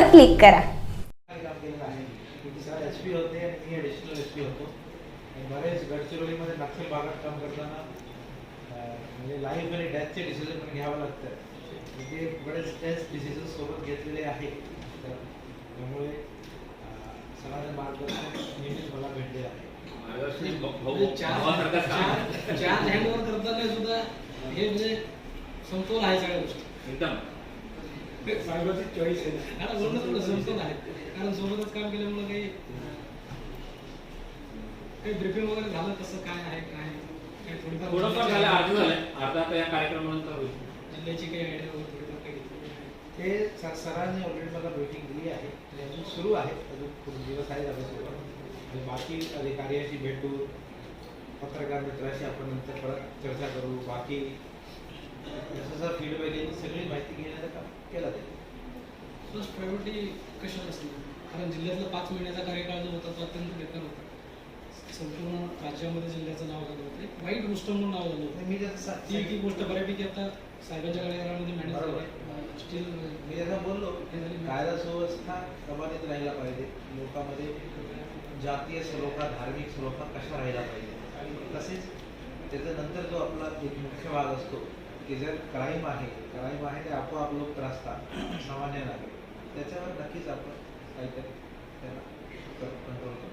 Click करा. म्हणजे life आणि डेथचे डिसिजन पण घ्यावं लागतं बरेच डेथ डिसिजन सोबत घेतलेले आहे त्यामुळे मार्गदर्शन नेहमीच मला भेटलेलं आहे चार चार- चार हँडओव्हर करताना सुद्धा? हे म्हणजे समतोल आहे सगळ्या गोष्टी. एकदम. साहेबाची चॉईस आहे. कारण बोलणं थोडं समतोल आहे. कारण सोबतच काम केल्यामुळे काही काही ब्रिफिंग वगैरे झालं कसं काय आहे काय काय थोडीफार थोडंफार झालं अर्ध झालंय अर्धा आता या कार्यक्रमानंतर होईल. जिल्ह्याची काही आयडिया वगैरे थोडीफार काही. ते सर सरांनी ऑलरेडी मला मीटिंग दिली आहे. अजून सुरू आहे अजून खूप दिवस आहे आपल्यासोबत आणि बाकी अधिकाऱ्यांशी भेटू पत्रकार मित्राशी आपण नंतर परत चर्चा करू. बाकी जसं जर फीडबॅक येईल सगळी माहिती घेण्याचं काम केलं. फर्स्ट प्रायोरिटी कशाला असली कारण जिल्ह्यातला पाच महिन्याचा कार्यकाळ जो होता तो अत्यंत बेकार होता. संपूर्ण राज्यामध्ये जिल्ह्याचं नाव झालं होतं. एक वाईट गोष्ट म्हणून नाव झालं होतं. मी सा- ती ती गोष्ट बऱ्यापैकी आता साहेबांच्या कार्यकाळामध्ये मॅनेज. झाली. स्टील मी जसं बोललो कायदा सुव्यवस्था प्रमाणित राहायला पाहिजे. लोकांमध्ये जातीय सलोखा धार्मिक सलोखा कशा राहायला पाहिजे? तसेच त्याच्यानंतर जो आपला एक मुख्य भाग असतो की जर क्राईम आहे क्राईम आहे ते आपोआप लोक त्रासतात. सामान्य नागरिक. त्याच्यावर नक्कीच आपण काहीतरी त्याला कंट्रोल करू.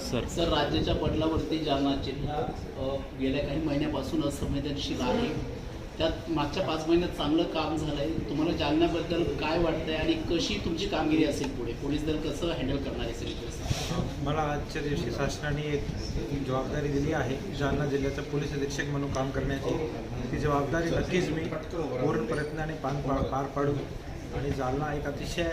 सर सर राज्याच्या पटलावरती जालना जिल्हा गेल्या काही महिन्यापासून असंवेदनशील आहे त्यात मागच्या पाच महिन्यात चांगलं काम झालं आहे तुम्हाला जालन्याबद्दल काय वाटतंय आणि कशी तुमची कामगिरी असेल पुढे? पोलीस दल कसं हँडल करणार आहे सगळी मला आजच्या दिवशी शासनाने एक जबाबदारी दिली आहे. जालना जिल्ह्याचा पोलीस अधीक्षक म्हणून काम करण्याची. ती जबाबदारी नक्कीच मी पूर्ण प्रयत्नाने पार पार पाडू. आणि जालना एक अतिशय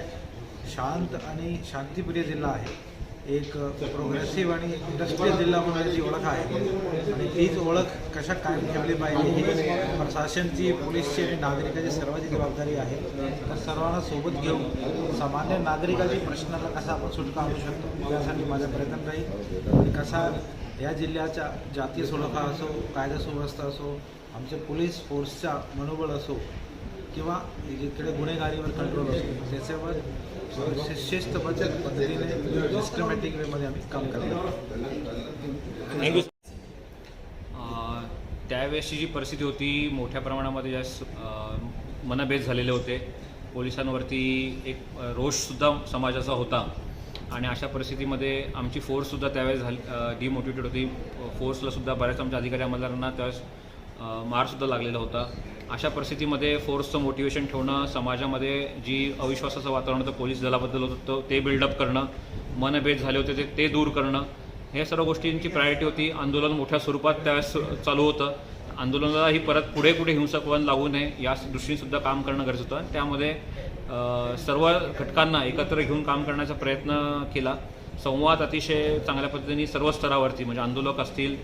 शांत आणि शांतिप्रिय जिल्हा आहे. एक प्रोग्रेसिव्ह आणि इंडस्ट्रियल जिल्हा म्हणून याची ओळख आहे. आणि तीच ओळख कशा कायम ठेवली पाहिजे ही प्रशासनची पोलीसची आणि नागरिकाची सर्वांची जबाबदारी आहे. तर सर्वांना सोबत घेऊन सामान्य नागरिकाची प्रश्नाला कसा आपण सुटका आणू शकतो यासाठी माझा प्रयत्न राहील. कसा या जिल्ह्याच्या जातीय सुलभा असो कायदा सुव्यवस्था असो आमच्या पोलीस फोर्सचा मनोबळ असो किंवा जिकडे गुन्हेगारीवर कंट्रोल असतो त्याच्यावर शिस्तबद्ध पद्धतीने सिस्टमॅटिक वेमध्ये आम्ही काम करतो त्यावेळेसची जी परिस्थिती होती मोठ्या प्रमाणामध्ये जास्त मनभेद झालेले होते पोलिसांवरती एक रोषसुद्धा समाजाचा होता. आणि अशा परिस्थितीमध्ये आमची फोर्ससुद्धा त्यावेळेस झाली डिमोटिवेटेड होती. फोर्सलासुद्धा बऱ्याच आमच्या अधिकारी अंमलदारांना त्यावेळेस मारसुद्धा लागलेला होता. अशा परिस्थितीमध्ये फोर्सचं मोटिवेशन ठेवणं समाजामध्ये जी अविश्वासाचं वातावरण होतं पोलीस दलाबद्दल होतं ते बिल्डअप करणं मनभेद झाले होते ते ते दूर करणं हे सर्व गोष्टींची प्रायोरिटी होती. आंदोलन मोठ्या स्वरूपात त्यावेळेस चालू होतं. आंदोलनाला ही परत पुढे कुठे हिंसक वन लागू नये या दृष्टीनेसुद्धा काम करणं गरजेचं होतं. त्यामध्ये सर्व घटकांना एकत्र घेऊन काम करण्याचा प्रयत्न केला. संवाद अतिशय चांगल्या पद्धतीने सर्व स्तरावरती म्हणजे आंदोलक असतील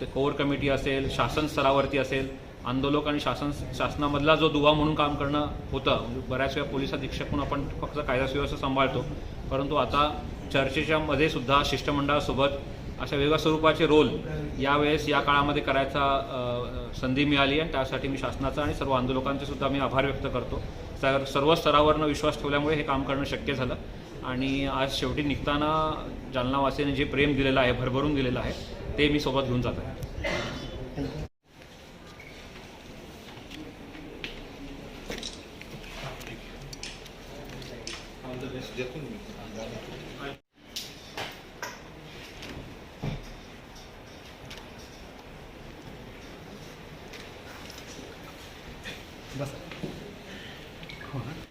ते कोर कमिटी असेल शासन स्तरावरती असेल आंदोलक आणि शासन शासनामधला जो दुवा म्हणून काम करणं होतं म्हणजे बऱ्याच वेळा पोलीस अधीक्षक म्हणून आपण फक्त कायदा सुव्यवस्था सांभाळतो. परंतु आता चर्चेच्या मध्ये सुद्धा शिष्टमंडळासोबत अशा वेगळ्या स्वरूपाचे रोल यावेळेस या काळामध्ये करायचा संधी मिळाली आहे. त्यासाठी मी शासनाचा आणि सर्व आंदोलकांचे सुद्धा मी आभार व्यक्त करतो. तर सर्व स्तरावरनं विश्वास ठेवल्यामुळे हे काम करणं शक्य झालं. आणि आज शेवटी निघताना जालनावासीने जे प्रेम दिलेलं आहे भरभरून दिलेलं आहे ते मी सोबत घेऊन जात आहे. बस